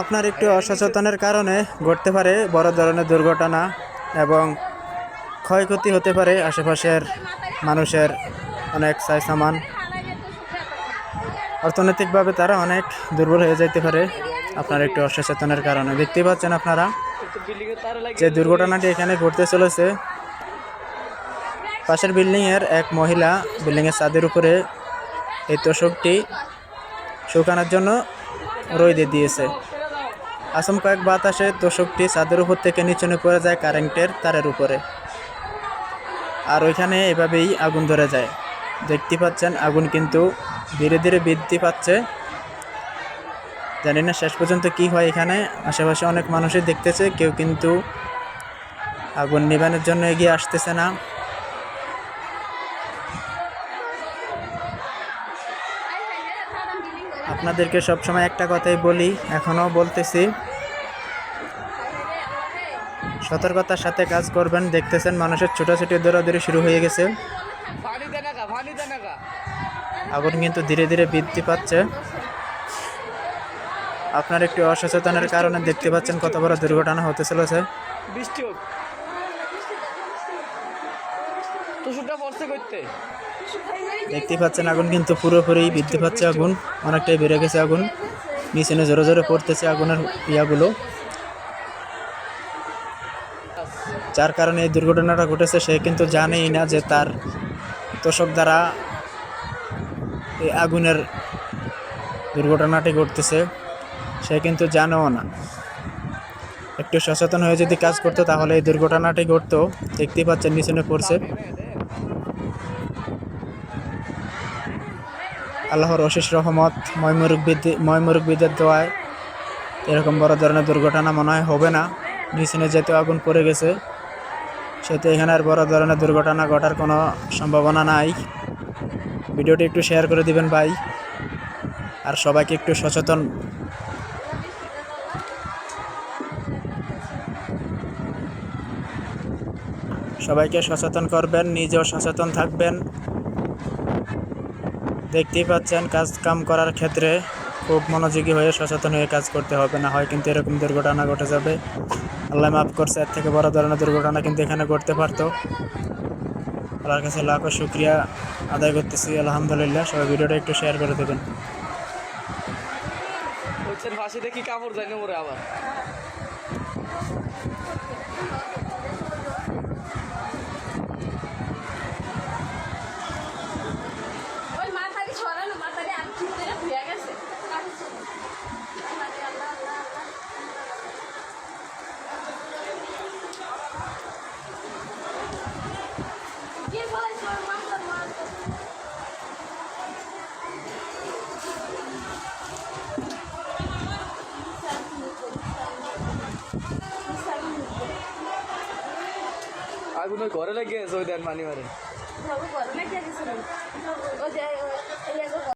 আপনার একটু অসচেতনের কারণে ঘটতে পারে বড় ধরনের দুর্ঘটনা এবং ক্ষয়ক্ষতি হতে পারে আশেপাশের মানুষের অনেক সাই সামান অর্থনৈতিকভাবে তারা অনেক দুর্বল হয়ে যেতে পারে আপনার একটু অসচেতনের কারণে। দেখতেই পাচ্ছেন আপনারা যে দুর্ঘটনাটি এখানে ঘটতে চলেছে। পাশের বিল্ডিংয়ের এক মহিলা বিল্ডিংয়ের ছাদের উপরে এই তোষকটি শুকানোর জন্য রোদে দিয়েছে। আসম কয়েক বাতাসে তোষকটি ছাদের উপর থেকে নিচে পড়ে যায় কারেন্টের তারের উপরে। আর ওইখানে এভাবেই আগুন ধরে যায়। দেখতে পাচ্ছেন, আগুন কিন্তু ধীরে ধীরে বৃদ্ধি পাচ্ছে। জানি না শেষ পর্যন্ত কি হয় এখানে। আশেপাশে অনেক মানুষই দেখতেছে, কেউ কিন্তু আগুন নিবানোর জন্য এগিয়ে আসতেছে না। আপনাদেরকে সবসময় একটা কথাই বলি, এখনও বলতেছি, সতর্কতার সাথে কাজ করবেন, দেখতেছেন মানুষের ছোটাছুটি, দৌড়াদৌড়ি শুরু হয়ে গেছে। আগুন কিন্তু ধীরে ধীরে বৃদ্ধি পাচ্ছে। আপনার একটু অসচেতনের কারণে দেখতে পাচ্ছেন কত বড় দুর্ঘটনা হতে চলেছে। দেখতে পাচ্ছেন আগুন কিন্তু পুরোপুরি বৃদ্ধি পাচ্ছে আগুন, অনেকটাই বেড়ে গেছে আগুন। নিচে জোরে জোরে পড়তেছে আগুনের ইয়াগুলো। যার কারণে এই দুর্ঘটনাটা ঘটেছে, সে কিন্তু জানেই না যে তার তোষক দ্বারা এই আগুনের দুর্ঘটনাটি ঘটতেছে। সে কিন্তু জানেও না। একটু সচেতন হয়ে যদি কাজ করতো, তাহলে এই দুর্ঘটনাটি ঘটতো। দেখতেই পাচ্ছেন নিচনে পড়ছে। আল্লাহর অশেষ রহমত ময়মুরুকবিদ ময়মুরুকবিদের দোয়ায়। এরকম বড় ধরনের দুর্ঘটনা মনে হয় হবে না। নিচনে যেহেতু আগুন পড়ে গেছে, সেহেতু এখানে আর বড় ধরনের দুর্ঘটনা ঘটার কোনো সম্ভাবনা নাই। ভিডিওটি একটু শেয়ার করে দিবেন ভাই। আর সবাইকে একটু সচেতন সবাইকে সচেতন করবেন, নিজেও সচেতন থাকবেন। দেখতেই পাচ্ছেন কাজ কাম করার ক্ষেত্রে খুব মনোযোগী হয়ে সচেতন হয়ে কাজ করতে হবে। না হয় কিন্তু এরকম দুর্ঘটনা ঘটে যাবে। আল্লাহ মাফ করছে, এর থেকে বড় ধরনের দুর্ঘটনা কিন্তু এখানে ঘটতে পারতো। আল্লাহর কাছে লাখো শুক্রিয়া আদায় করতেছি। আলহামদুলিল্লাহ, সবাই ভিডিওটা একটু শেয়ার করে দেবেন। হচ্ছেন ফাঁসি দেখি কাপড় যায় আবার? আগুন ওই ঘরে লেগে গেছে ওই দেন মানি মারে